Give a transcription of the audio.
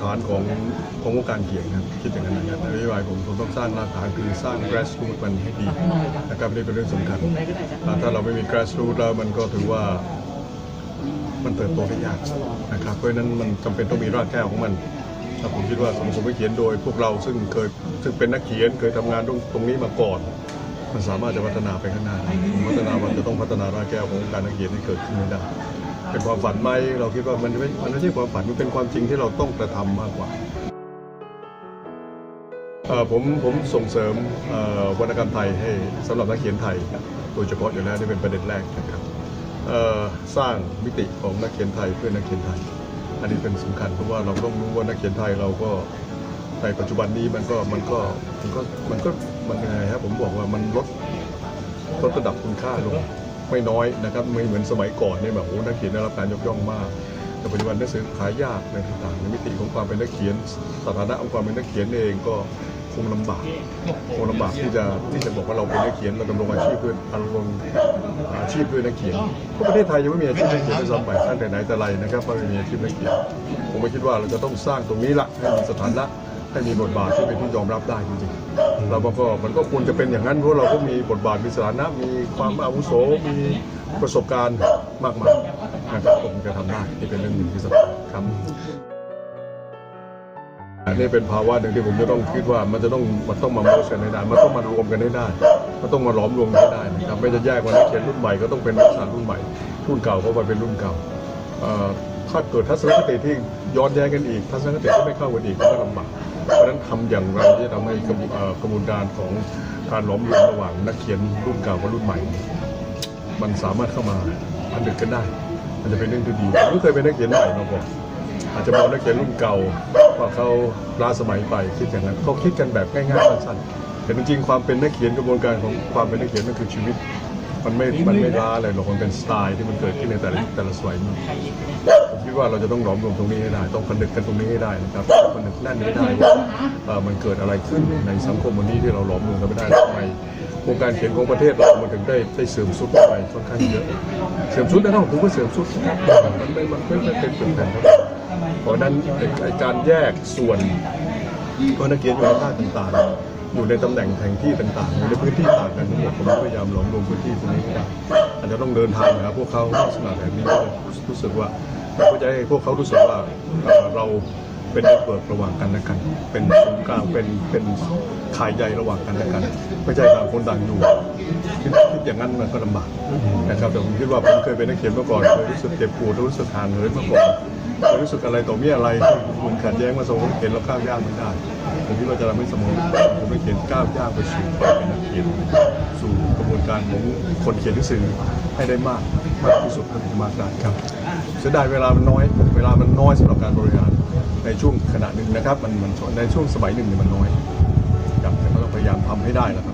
ของของวงการเขียนครับคิดอย่างนั้นนะครับนโยบายผมผมต้องสร้างรากฐานคือสร้าง grassroots มันให้ดีนะครับนี่เป็นเรื่องสำคัญถ้าเราไม่มี grassroots แล้วมันก็ถือว่ามันเติบโตได้ยากนะครับเพราะนั้นมันจำเป็นต้องมีรากแก้วของมันแล้วผมคิดว่าสังคมเขียนโดย พวกเราซึ่งเคยซึ่งเป็นนักเขียนเคยทำงานตรงตรงนี้มาก่อน มันสามารถจะพัฒนาไปข้างหน้าพัฒนามันจะต้องพัฒนารากแก้วของการนักเขียนให้เกิดขึ้นได้ เป็นความฝันไหมเราคิดว่ามันไม่มันไม่ใช่ความฝันมันเป็นความจริงที่เราต้องกระทำมากกว่าผมผมส่งเสริมวรรณกรรมไทยให้สำหรับนักเขียนไทยโดยเฉพาะอยู่แล้วนี่เป็นประเด็นแรกนะครับสร้างมิติของนักเขียนไทยเพื่อนักเขียนไทย อันนี้เป็นสำคัญเพราะว่าเราต้องรู้ว่านักเขียนไทยเราก็ในปัจจุบันนี้มันก็มันก็มันก็มันก็มันยังไงครับผมบอกว่ามันลดลดระดับคุณค่าลง ไม่น้อยนะครับไม่เหมือนสมัยก่อนเนี่ยแบบโอ้นักเขียนได้รับการยกย่องมาก แต่ปัจจุบันหนังสือขายยากในต่างๆในมิติของความเป็นนักเขียนสถานะของความเป็นนักเขียนเองก็คงลำบากคงลำบากที่จะที่จะบอกว่าเราเป็นนักเขียนเราดำรงอาชีพด้วยดำรงอาชีพด้วยนักเขียนเพราะประเทศไทยยังไม่มีอาชีพนักเขียนด้วยซ้ำไปตั้งแต่ไหนแต่ไรนะครับไม่มีอาชีพนักเขียนผมไม่คิดว่าเราจะต้องสร้างตรงนี้ละให้มีสถานะ ให้มีบทบาทที่เป็นที่ยอมรับได้จริงๆเราก็มันก็ควรจะเป็นอย่างนั้นเพราะเราก็มีบทบาทมีสถานะมีความอาวุโสมีประสบการณ์มากมายนะครับผมจะทำได้ที่เป็นเรื่องหนึ่งที่สำคัญครับอันนี้เป็นภาวะหนึ่งที่ผมจะต้องคิดว่ามันจะต้องมันต้องมาโมชันให้ได้ มันต้องมารวมกันให้ได้ มันต้องมาหลอมรวมกันให้ได้นะครับไม่จะแยกว่านักเขียนรุ่นใหม่ก็ต้องเป็นนักสารรุ่นใหม่ รุ่นเก่าก็มาเป็นรุ่นเก่าถ้าเกิดทัศนคติที่ย้อนแย้งกันอีกทัศนคติที่ไม่เข้ากันอีกก็ลำบาก เพราะฉะนั้นทำอย่างไรที่จะทำให้กระบวนเอ่อกระบวนการของการหล้อมรวมระหว่างนักเขียนรุ่นเก่ากับรุ่นใหม่ มันสามารถเข้ามาพันดึกกันได้ มันจะเป็นเรื่องที่ดีผมก็เคยเป็นนักเขียนใหม่มาก่อนอาจจะมองนักเขียนรุ่นเก่าว่าเขาล้าสมัยไปคิดอย่างนั้นเขาคิดกันแบบง่ายๆสั้นๆแต่จริงๆความเป็นนักเขียนกระบวนการของความเป็นนักเขียนนั่นคือชีวิต มันไม่มันไม่ล้าอะไรหรอกมันเป็นสไตล์ที่มันเกิดขึ้นในแต่ละแต่ละสมัยมันผมคิดว่าเราจะต้องหลอมรวมตรงนี้ให้ได้ ต้องผนึกกันตรงนี้ให้ได้นะครับผนึกแน่นให้ได้ว่าเอ่อมันเกิดอะไรขึ้นในสังคมวันนี้ที่เราหลอมรวมกันไม่ได้ทำไมวงการเขียนของประเทศเรามันถึงได้ได้เสื่อมสุดไปค่อนข้างเยอะเสื่อมสุดนะครับผมว่าเสื่อมสุดมันไม่มันไม่ไม่เป็นเป็นแผ่นเท่าไหร่เพราะฉะนั้นไอ้ไอ้การแยกส่วนเพราะนักเขียนอยู่ในภาคต่างๆ อยู่ในตำแหน่งแห่งที่ต่างๆอยู่ในพื้นที่ต่างกันทั้งหมดผมพยายามหลอมรวมพื้นที่ตรงนี้ให้ได้อาจจะต้องเดินทางหาพวกเขาลักษณะแบบนี้ก็รู้สึกว่าเราก็จะให้พวกเขารู้สึกว่าเราเป็นเน็ตเวิร์กระหว่างกันและกัน เป็นศูนย์กลาง เป็น เป็นขายใยระหว่างกันและกัน ไม่ใช่ต่างคนต่างอยู่คิดคิดอย่างนั้นมันก็ลำบากนะครับ แต่ผมคิดว่าผมเคยเป็นนักเขียนมาก่อน เคยรู้สึกเจ็บปวดรู้สึกหางเหินมาก่อน รู้สึกอะไรต่อมีอะไรมันขัดแย้งมาสมองเขียนแล้วก้าวย่างไม่ได้ผมคิดว่าจะทำให้สมองผมไม่เขียนก้าวย่างไปสู่ความเป็นนักเขียนสู่กระบวนการของคนเขียนหนังสือให้ได้มากมากที่สุดเท่าที่จะมากได้ครับเสียดายเวลามันน้อย เวลามันน้อยสำหรับการบริหารในช่วงขณะหนึ่งนะครับ มันมันในช่วงสมัยหนึ่งเนี่ยมันน้อยครับแต่ก็ต้องพยายามทำให้ได้นะครับ